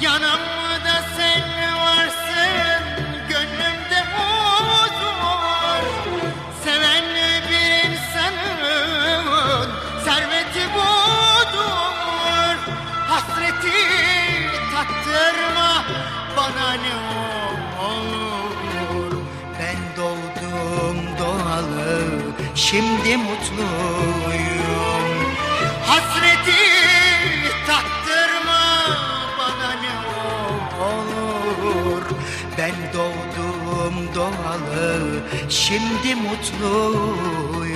Yanımda sen varsın Gönlümde umut var Seven bir insanın Serveti budur. Hasreti tattırma Bana ne olur. Ben doğdum doğalı Şimdi mutluyum. Ben doğdum doğalı şimdi mutluyum.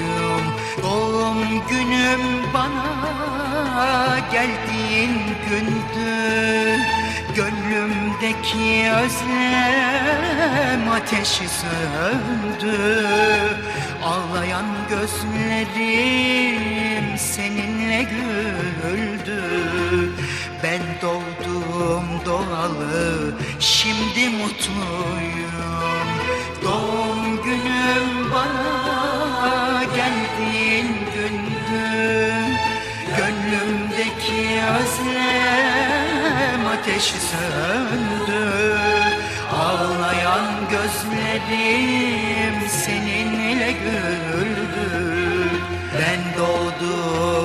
Doğum günüm bana geldiğin gündü. Gönlümdeki özlem ateşi söndü. Ağlayan gözlerim seninle güldü. Ben doğdum doğalı şimdi mutluyum. Doğum günüm bana geldiğin gündü Gönlümdeki özlem ateşi söndü. Ağlayan gözlerim seninle güldü. Ben doğdum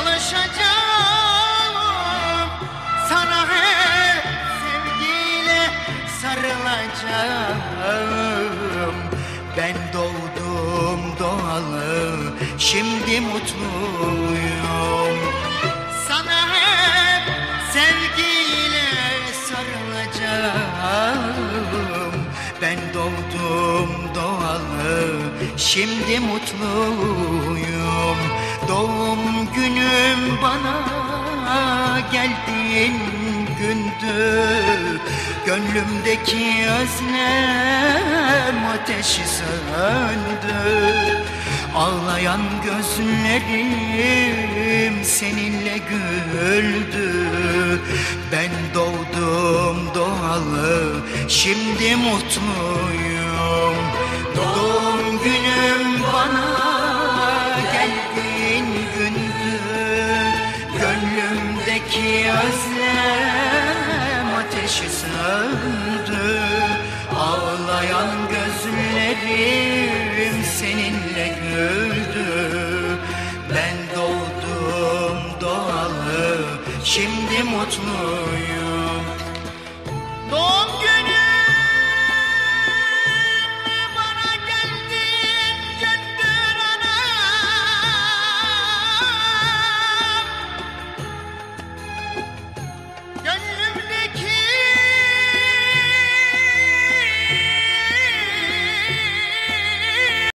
çalışacağım. Sana hep sevgiyle sarılacağım. Ben doğdum doğalı şimdi mutluyum. Sana hep sevgiyle sarılacağım. Ben doğdum doğalı şimdi mutluyum Doğum günüm bana geldiğin gündü. Gönlümdeki özlem ateşi söndü. Ağlayan gözlerim seninle güldü. Ben doğdum doğalı şimdi mutluyum geldiğin gündü Gönlümdeki özlem ateşi söndü